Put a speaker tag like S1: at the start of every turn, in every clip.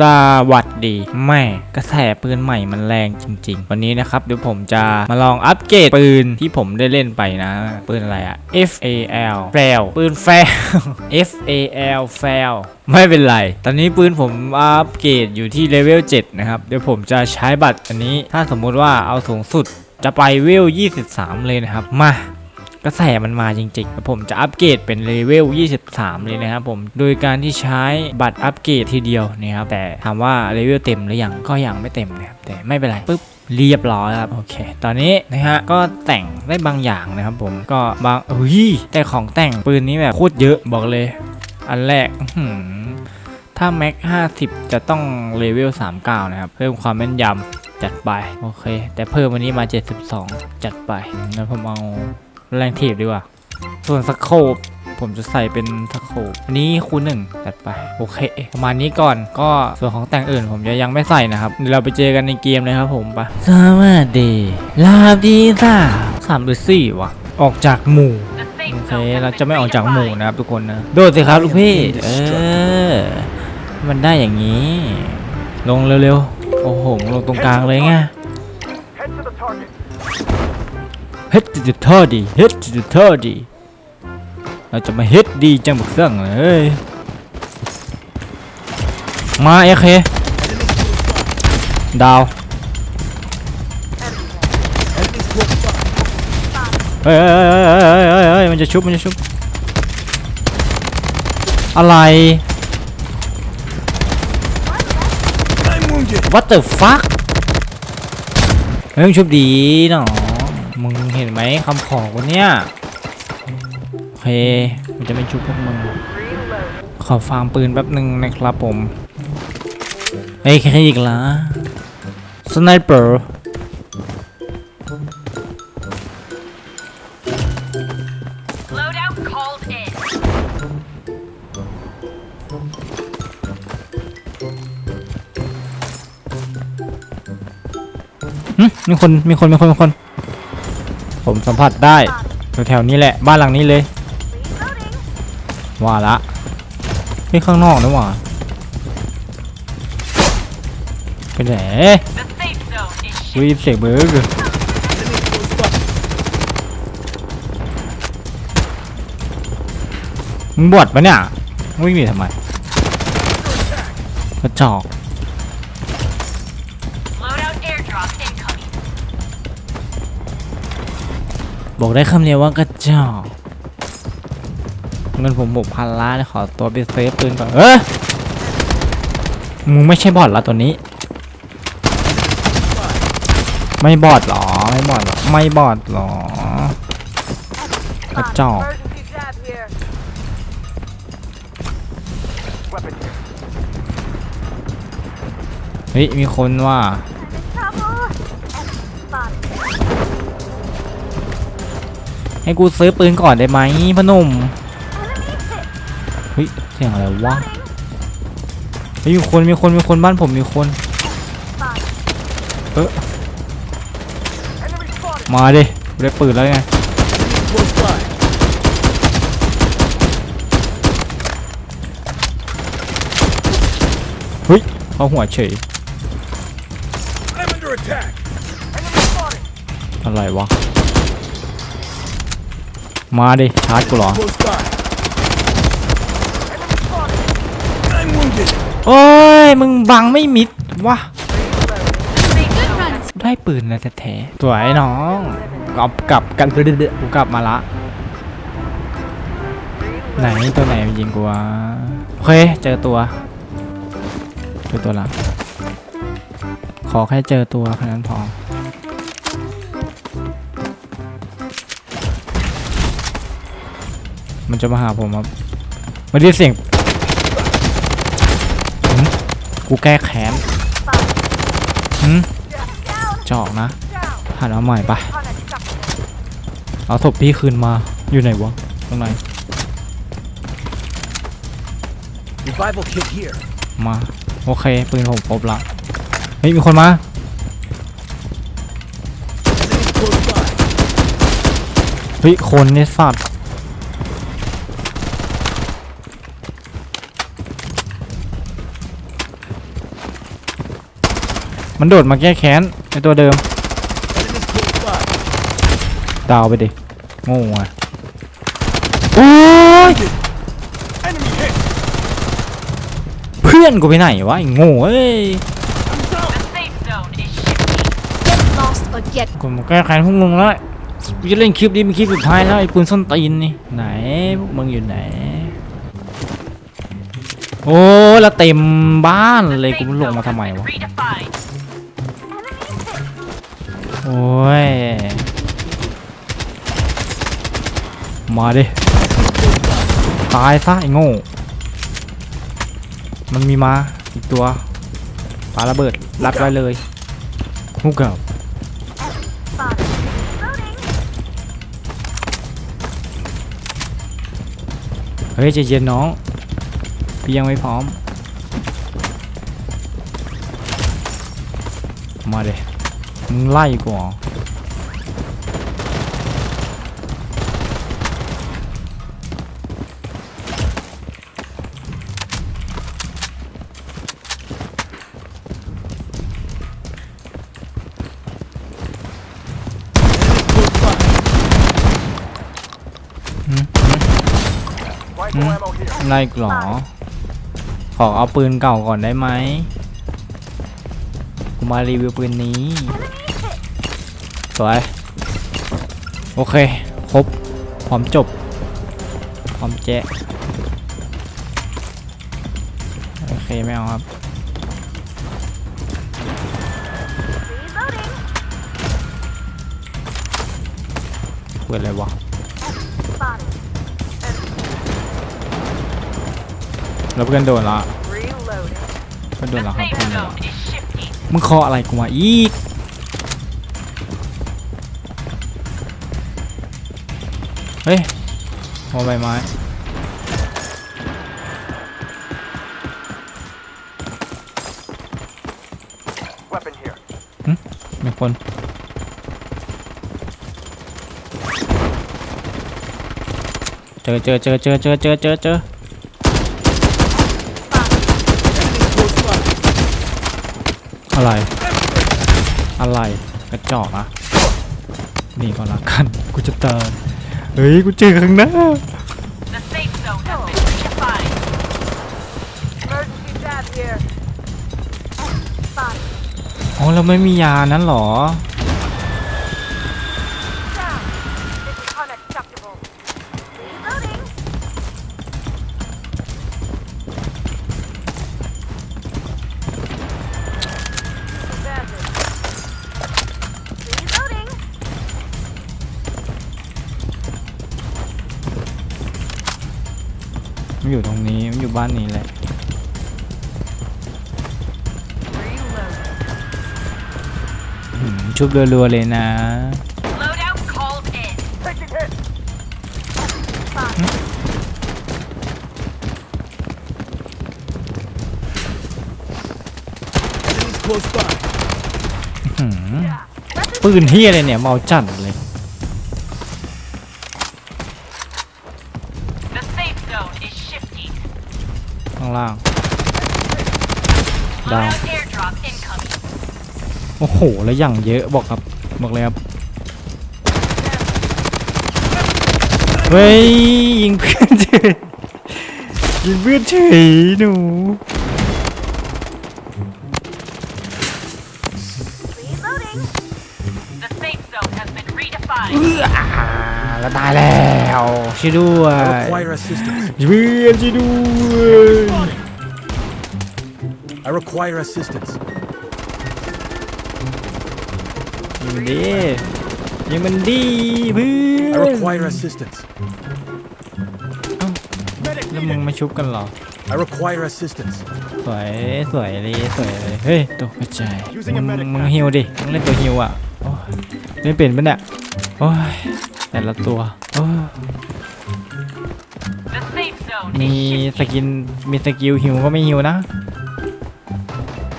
S1: สวัสดีแม่กระแสปืนใหม่มันแรงจริง ๆ วันนี้นะครับเดี๋ยวผมจะมาลองอัปเกรดปืนที่ผมได้เล่นไปนะ ปืนอะไรอะ F A L แฟลปืนแฟล F A L แฟลไม่เป็นไร ตอนนี้ปืนผมอัปเกรดอยู่ที่เลเวล7นะครับ เดี๋ยวผมจะใช้บัตรอันนี้ ถ้าสมมุติว่าเอาสูงสุดจะไปเวล 23 เลยนะครับ มา กระแสมันมาจริงๆแล้วผมจะอัปเกรดเป็นเลเวล 23 เลยนะครับผม โดยการที่ใช้บัตรอัปเกรดทีเดียวนะครับ แต่ถามว่าเลเวลเต็มหรือยังก็ยังไม่เต็มนะครับ แต่ไม่เป็นไรปุ๊บเรียบร้อยครับโอเค ตอนนี้นะฮะก็แต่งได้บางอย่างนะครับผมก็บางอุ้ยแต่ของแต่งปืนนี้แบบโคตรเยอะบอกเลย อันแรกถ้าแม็ก 50 จะต้องเลเวล 39 นะครับ เพิ่มความแม่นยำจัดไป โอเค แต่เพิ่มวันนี้มา 72 จัดไปแล้วผมเอา แรงถีบดีกว่า ส่วนสโคปผมจะใส่เป็นสโคปอันนี้คูณหนึ่งจัดไป โอเค ประมาณนี้ก่อนก็ส่วนของแต่งอื่นผมจะยังไม่ใส่นะครับ เดี๋ยวเราไปเจอกันในเกมเลยครับผมไปสวัสดีลาบดีซ่าสามหรือสี่วะออกจากหมู่โอเคเราจะไม่ออกจากหมู่นะครับทุกคนนะโดดสิครับลูกพี่เออมันได้อย่างนี้ ลงเร็วๆโอ้โหลงตรงกลางเลยไง เฮ็ดจะท่อดีเฮ็ดจะท่อดีเราจะมาเฮ็ดดีจังบักเสื่งเลยมาเอเคดาวเฮ้ยเฮ้ยเฮ้ยเฮ้ยเฮ้ยเฮ้ยมันจะชุบมันจะชุบอะไร
S2: I'm wounded.
S1: What the fuck เฮ้ยชุบดีเนาะ มึงเห็นไหมคำขอกูเนี่ยโอเคมันจะไม่ชุบพวกมึง ขอฟาร์มปืนแป๊บหนึ่งนะครับผมเฮ้ยแค่อีกละสไนเปอร์
S3: Loadout called in.
S1: หึมีคน มีคน มีคน มีคน ผมสัมผัสได้แถวๆนี้แหละ บ้านหลังนี้เลย ว่าละนี่ข้างนอกนะว่าไปไหน
S3: The safe zone is
S1: วีบเสียเบิร์กมึงบวชปะเนี่ยวิ่งหนีทำไมกระจอก บอกได้คำเดียวว่ากระจอกเงินผมหกพันล้านขอตัวไปเซฟปืนก่อนเออมึงไม่ใช่บอทละตัวนี้ ไม่บอทหรอ ไม่บอทหรอ ไม่บอทหรอกระจอกเฮ้ยมีคนว่า ให้กูซื้อปืนก่อนได้ไหมพอหนุ่มเฮ้ยเสียงอะไรวะเฮ้ยมีคนมีคนมีคนบ้านผมมีคนเออ
S2: Enemy spotted.
S1: มาดิกูได้ปืนแล้วไง
S2: Close by.
S1: เฮ้ยเขาหัวเฉย
S2: I'm under attack. Enemy spotted.
S1: อะไรวะ มาดิชาร์จกูเหรอ โอ้ย มึงบังไม่มิดวะได้ปืนแล้วแท้ๆสวยน้องกลับกลับกันเดือดๆกูกลับมาละ ไหนตัวไหนมันยิงกูวะโอเคเจอตัวเจอตัวละขอแค่เจอตัวแค่นั้นพอ มันจะมาหาผมครับมาได้เสียงหืมกูแก้แค้นหืมจอกนะหันเอาใหม่ไปะเอาศพพี่คืนมาอยู่ไหนวะตรงไหน
S2: Revival kit here.
S1: มาโอเคปืนผมครบละเฮ้ยมีคนมา
S2: Enemy close by.
S1: เฮ้ยคนเนี่ยสัตว์ มันโดดมาแก้แค้นไอตัวเดิมดาวไปดิโง่อะโอ้ยเพื่อนกูไปไหนวะไอ้โง่เอ้ย
S3: safe zone is shifting.
S4: Get lost or get
S1: กูมาแก้แค้นพวกมึงแล้วกูจะเล่นคลิปนี้เป็นคลิปสุดท้ายแล้วไอ้ปืนส้นตีนนี่ไหนพวกมึงอยู่ไหน โอ้แล้วเต็มบ้านเลย
S3: safe
S1: กูลง
S3: zone
S1: มา
S3: has
S1: ทำไม
S3: been
S1: วะ
S3: redefined.
S1: โอ้ย มาดิ ตายซะไอ้โง่ มันมีมาอีกตัวปาระเบิดรัดไว้เลยฮูกกับเฮ้ยใจเย็นน้อง พี่ยังไม่พร้อม มาเด มึงไล่กูเหรอ
S2: Close by.
S1: หืม
S2: Rifle ammo here.
S1: ไล่กูเหรอ ขอเอาปืนเก่าก่อนได้ไหม กูมารีวิวปืนนี้สวยโอเค ครบ พร้อมจบ พร้อมแจ๊โอเค ไม่เอาครับ เปิดอะไรวะแล้วเพื่อนโดนละเพื่อนโดนละครับเพื่อนโดนละ มึงเคาะอะไรกูมาอีกเฮ้ยมอใบไม้
S2: Weapon here.
S1: มีคนเจอเจอเจอเจอเจอเจอเจอเจอ
S2: Close by.
S1: อะไร อะไรกระจอกอะนี่ก็ละกัน กูจะตายเฮ้ย กูเจอข้างหน้า
S3: The safe zone has been redefined.
S4: emergency jab here.
S1: อ๋อเราไม่มียานั้นเหรอ บ้านนี้แหละหืมชุบรัวๆเลยนะ
S3: Loadout called in.
S2: Taking hit. Enemies close by.
S1: หืมปืนเฮียอะไรเนี่ย เมาจัด ข้างล่าง Down.
S3: Loadout airdrop incoming.
S1: โอ้โห แล้วอย่างเยอะบอกครับ บอกเลยครับ เฮ้ย ยิงเพื่อนเฉยยิงเพื่อนเฉยหนู แล้วตายแล้วช่วยด้วย
S2: I require assistance.
S1: เพื่อนช่วยด้วย
S2: I require assistance.
S1: ยิงมันดียิงมันดีเพื่
S2: I
S1: อน
S2: require assistance.
S1: แล้วมึงมาชุบกันเหรอ
S2: I require assistance.
S1: สวย สวยเลย สวยเลย เฮ้ย ตกกระจาย
S2: Using a
S1: มึง
S2: medic
S1: มึง
S2: pack.
S1: ฮิวดิ มึงเล่นตัวฮิวอะโอ้ย ไม่เป็นปะเนี่ยโอ้ยแต่ละตัวโอ้มีสกินมีสกิลฮิวก็ไม่ฮิวนะ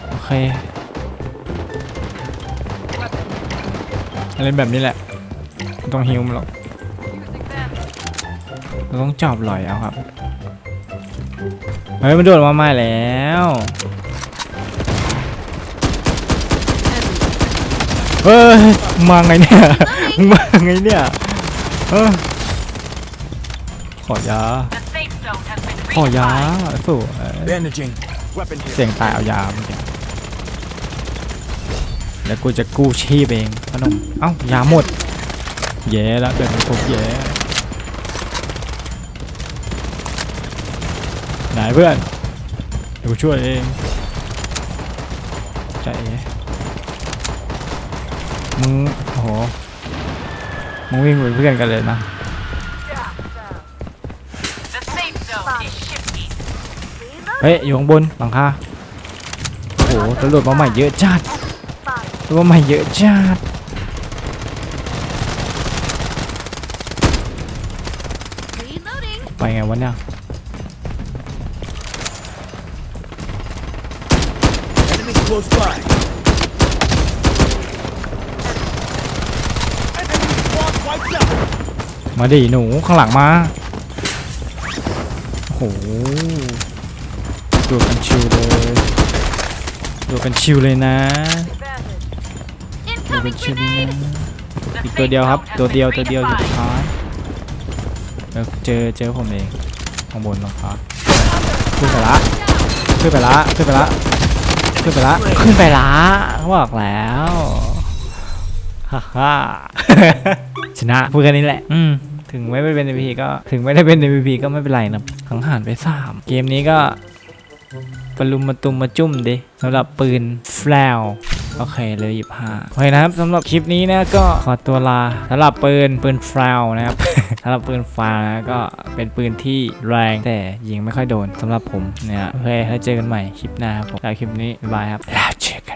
S1: โอเคเล่นแบบนี้แหละต้องฮิวมันหรอกเราต้องจอบลอยเอาครับ เฮ้ยมันโดดมาใหม่แล้ว เฮ้ยมึงมาไงเนี่ยมึงมาไงเนี่ยเออขอยา
S3: The safe zone has been
S1: ขอยา
S3: redefined.
S1: สู้
S2: Bandaging. Weapon here.
S1: เสียงตายเอายาเมื่อกี้แล้วกูจะกู้ชีพเองพนมเอ้ายาหมดแย่แล้วเดินไปพบแย่ไหนเพื่อนเดี๋ยวกูช่วยเองใจเอ๋ มึงโอ้โหมึงวิ่งเป็นเพื่อนกันเลยนะ เฮ้ย อยู่ข้างบนหลังคาโอ้โหตำรวจมาใหม่เยอะจัดตำรวจมาใหม่เยอะจัดไปไงวะเนี่ย
S2: Enemy close by.
S1: มาดิหนูข้างหลังมา โอ้โหดูกันชิวเลยดูกันชิวเลยนะ
S4: Advantage.
S1: ดูกัน
S3: Incoming
S1: ชิวเลยนะ
S3: grenade.
S1: อีก
S3: The
S1: ตัว
S3: safe
S1: เดียวครับ
S3: zone has
S1: ตัวเดียว
S3: been
S1: ตัวเดียวอยู่สุด
S3: redefined.
S1: ท้ายเดี๋ยวเจอเจอผมเองข้างบนหรอครับขึ้นไปละขึ้นไปละขึ้นไปละขึ้นไปละขึ้นไปละบอกแล้วฮ่าฮ่า ชนะพูดกันนี้แหละ อืมถึงไม่ได้เป็น MVP ก็ถึงไม่ได้เป็น MVP ก็ไม่เป็นไรนะขังหารไป 3 เกมนี้ก็ปรุมมาตุมมาจุ่มดิสำหรับปืนแฟลวโอเคเลยหยิบห้าโอเคนะครับสำหรับคลิปนี้นะก็ขอตัวลาสำหรับปืนปืนแฟลวนะครับสำหรับปืนแฟลวนะก็เป็นปืนที่แรงแต่ยิงไม่ค่อยโดนสำหรับผมเนี่ยโอเคแล้วเจอกันใหม่คลิปหน้าครับผมจากคลิปนี้บ๊ายบายครับลาเจ